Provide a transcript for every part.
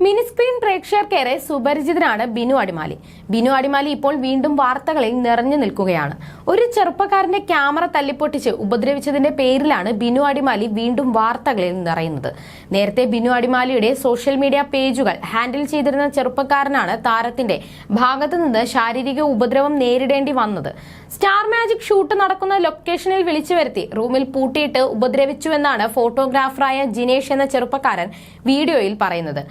Mini screen പ്രേക്ഷകർക്കേറെ സുപരിചിതനാണ് ബിനു അടിമാലി. ബിനു അടിമാലി ഇപ്പോൾ വീണ്ടും വാർത്തകളിൽ നിറഞ്ഞു നിൽക്കുകയാണ്. ഒരു ചെറുപ്പക്കാരന്റെ ക്യാമറ തല്ലിപ്പൊട്ടിച്ച് ഉപദ്രവിച്ചതിന്റെ പേരിലാണ് ബിനു അടിമാലി വീണ്ടും വാർത്തകളിൽ നിറയുന്നത്. നേരത്തെ ബിനു അടിമാലിയുടെ സോഷ്യൽ മീഡിയ പേജുകൾ ഹാൻഡിൽ ചെയ്തിരുന്ന ചെറുപ്പക്കാരനാണ് താരത്തിന്റെ ഭാഗത്തു നിന്ന് ശാരീരിക ഉപദ്രവം നേരിടേണ്ടി വന്നത്. സ്റ്റാർ മാജിക് ഷൂട്ട് നടക്കുന്ന ലൊക്കേഷനിൽ വിളിച്ചു വരുത്തി റൂമിൽ പൂട്ടിയിട്ട് ഉപദ്രവിച്ചുവെന്നാണ് ഫോട്ടോഗ്രാഫറായ ജിനേഷ് എന്ന ചെറുപ്പക്കാരൻ വീഡിയോയിൽ പറയുന്നത്.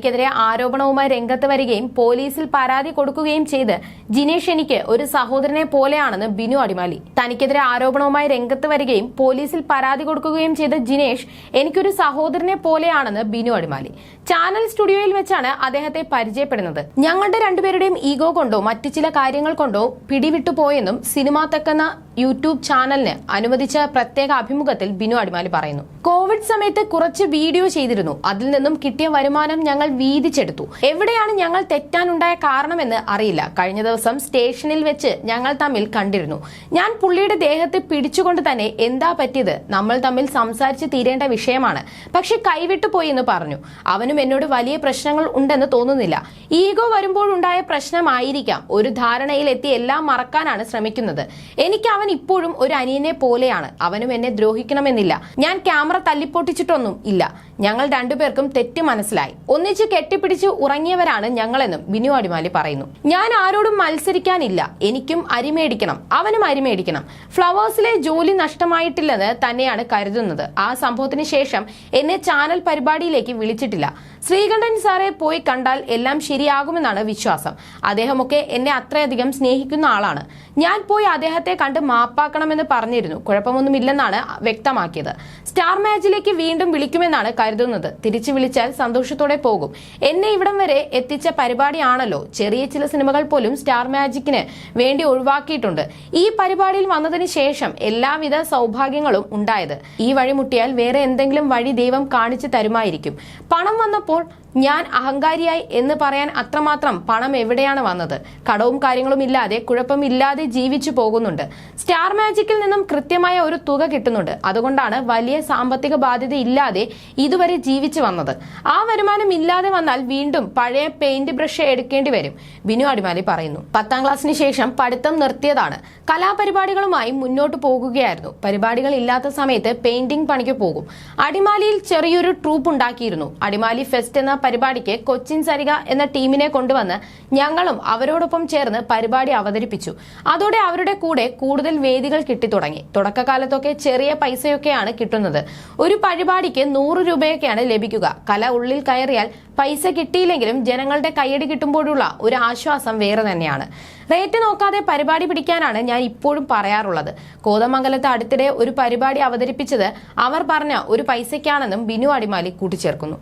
തനിക്കെതിരെ ആരോപണവുമായി രംഗത്ത് വരികയും പോലീസിൽ പരാതി കൊടുക്കുകയും ചെയ്ത് ജിനേഷ് എനിക്ക് ഒരു സഹോദരനെ പോലെയാണെന്ന് ബിനു അടിമാലി. തനിക്കെതിരെ ആരോപണവുമായി രംഗത്ത് വരികയും പോലീസിൽ പരാതി കൊടുക്കുകയും ചെയ്ത ജിനേഷ് എനിക്കൊരു സഹോദരനെ പോലെയാണെന്ന് ബിനു അടിമാലി. ചാനൽ സ്റ്റുഡിയോയിൽ വെച്ചാണ് അദ്ദേഹത്തെ പരിചയപ്പെടുന്നത്. ഞങ്ങളുടെ രണ്ടുപേരുടെയും ഈഗോ കൊണ്ടോ മറ്റു ചില കാര്യങ്ങൾ കൊണ്ടോ പിടിവിട്ടു പോയെന്നും സിനിമാ തെക്കെന്ന യൂട്യൂബ് ചാനലിന് അനുവദിച്ച പ്രത്യേക അഭിമുഖത്തിൽ ബിനു അടിമാലി പറയുന്നു. കോവിഡ് സമയത്ത് കുറച്ച് വീഡിയോ ചെയ്തിരുന്നു. അതിൽ നിന്നും കിട്ടിയ വരുമാനം ഞങ്ങൾ വീതിച്ചെടുത്തു. എവിടെയാണ് ഞങ്ങൾ തെറ്റാനുണ്ടായ കാരണമെന്ന് അറിയില്ല. കഴിഞ്ഞ ദിവസം സ്റ്റേഷനിൽ വെച്ച് ഞങ്ങൾ തമ്മിൽ കണ്ടിരുന്നു. ഞാൻ പുള്ളിയുടെ ദേഹത്തെ പിടിച്ചുകൊണ്ട് തന്നെ എന്താ പറ്റിയത്? നമ്മൾ തമ്മിൽ സംസാരിച്ച് തീരേണ്ട വിഷയമാണ്. പക്ഷെ കൈവിട്ടു പോയി എന്ന് പറഞ്ഞു. അവനും എന്നോട് വലിയ പ്രശ്നങ്ങൾ ഉണ്ടെന്ന് തോന്നുന്നില്ല. ഈഗോ വരുമ്പോഴുണ്ടായ പ്രശ്നമായിരിക്കാം. ഒരു ധാരണയിലെത്തി എല്ലാം മറക്കാനാണ് ശ്രമിക്കുന്നത്. എനിക്ക് അവൻ ഇപ്പോഴും ഒരു അനിയനെ പോലെയാണ്. അവനും എന്നെ ദ്രോഹിക്കണമെന്നില്ല. ഞാൻ ക്യാമറ തല്ലിപ്പൊട്ടിച്ചിട്ടൊന്നും ഇല്ല. ഞങ്ങൾ രണ്ടുപേർക്കും തെറ്റ് മനസ്സിലായി. ഒന്നിച്ച് കെട്ടിപ്പിടിച്ച് ഉറങ്ങിയവരാണ് ഞങ്ങളെന്നും ബിനു അടിമാലി പറയുന്നു. ഞാൻ ആരോടും മത്സരിക്കാനില്ല. എനിക്കും അരിമേടിക്കണം അവനും അരിമേടിക്കണം ഫ്ലവേഴ്സിലെ ജോലി നഷ്ടമായിട്ടില്ലെന്ന് തന്നെയാണ് കരുതുന്നത്. ആ സംഭവത്തിന് ശേഷം എന്നെ ചാനൽ പരിപാടിയിലേക്ക് വിളിച്ചിട്ടില്ല. ശ്രീകണ്ഠൻ സാറെ പോയി കണ്ടാൽ എല്ലാം ശരിയാകുമെന്നാണ് വിശ്വാസം. അദ്ദേഹമൊക്കെ എന്നെ അത്രയധികം സ്നേഹിക്കുന്ന ആളാണ്. ഞാൻ പോയി അദ്ദേഹത്തെ കണ്ട് മാപ്പാക്കണമെന്ന് പറഞ്ഞിരുന്നു. കുഴപ്പമൊന്നുമില്ലെന്നാണ് വ്യക്തമാക്കിയത്. സ്റ്റാർ മാച്ചിലേക്ക് വീണ്ടും വിളിക്കുമെന്നാണ് കരുതുന്നത്. തിരിച്ചു വിളിച്ചാൽ സന്തോഷത്തോടെ പോകും. എന്നെ ഇവിടം വരെ എത്തിച്ച പരിപാടിയാണല്ലോ. ചെറിയ ചില സിനിമകൾ പോലും സ്റ്റാർ മാജിക്കിന് വേണ്ടി ഒഴിവാക്കിയിട്ടുണ്ട്. ഈ പരിപാടിയിൽ വന്നതിന് ശേഷം എല്ലാവിധ സൗഭാഗ്യങ്ങളും ഉണ്ടായത്. ഈ വഴി മുട്ടിയാൽ വേറെ എന്തെങ്കിലും വഴി ദൈവം കാണിച്ചു തരുമായിരിക്കും. പണം വന്നപ്പോൾ ഞാൻ അഹങ്കാരിയായി എന്ന് പറയാൻ അത്രമാത്രം പണം എവിടെയാണ് വന്നത്? കടവും കാര്യങ്ങളും ഇല്ലാതെ കുഴപ്പമില്ലാതെ ജീവിച്ചു പോകുന്നുണ്ട്. സ്റ്റാർ മാജിക്കിൽ നിന്നും കൃത്യമായ ഒരു തുക കിട്ടുന്നുണ്ട്. അതുകൊണ്ടാണ് വലിയ സാമ്പത്തിക ബാധ്യത ഇല്ലാതെ ഇതുവരെ ജീവിച്ചു വന്നത്. ആ വരുമാനം ഇല്ലാതെ വന്നാൽ വീണ്ടും പഴയ പെയിന്റ് ബ്രഷ് എടുക്കേണ്ടി വരും. ബിനു അടിമാലി പറയുന്നു. പത്താം ക്ലാസ്സിന് ശേഷം പഠിത്തം നിർത്തിയതാണ്. കലാപരിപാടികളുമായി മുന്നോട്ട് പോകുകയായിരുന്നു. പരിപാടികൾ ഇല്ലാത്ത സമയത്ത് പെയിന്റിംഗ് പണിക്ക് പോകും. അടിമാലിയിൽ ചെറിയൊരു ട്രൂപ്പ് ഉണ്ടാക്കിയിരുന്നു. അടിമാലി ഫെസ്റ്റ് എന്ന പരിപാടിക്ക് കൊച്ചിൻ സരിക എന്ന ടീമിനെ കൊണ്ടുവന്ന് ഞങ്ങളും അവരോടൊപ്പം ചേർന്ന് പരിപാടി അവതരിപ്പിച്ചു. അതോടെ അവരുടെ കൂടെ കൂടുതൽ വേദികൾ കിട്ടിത്തുടങ്ങി. തുടക്കകാലത്തൊക്കെ ചെറിയ പൈസയൊക്കെയാണ് കിട്ടുന്നത്. ഒരു പരിപാടിക്ക് നൂറ് രൂപയൊക്കെയാണ് ലഭിക്കുക. കല ഉള്ളിൽ കയറിയാൽ പൈസ കിട്ടിയില്ലെങ്കിലും ജനങ്ങളുടെ കൈയടി കിട്ടുമ്പോഴുള്ള ഒരു ആശ്വാസം വേറെ തന്നെയാണ്. റേറ്റ് നോക്കാതെ പരിപാടി പിടിക്കാനാണ് ഞാൻ ഇപ്പോഴും പറയാറുള്ളത്. കോതമംഗലത്ത് അടുത്തിടെ ഒരു പരിപാടി അവതരിപ്പിച്ചത് അവർ പറഞ്ഞ ഒരു പൈസയ്ക്കാണെന്നും ബിനു അടിമാലി കൂട്ടിച്ചേർക്കുന്നു.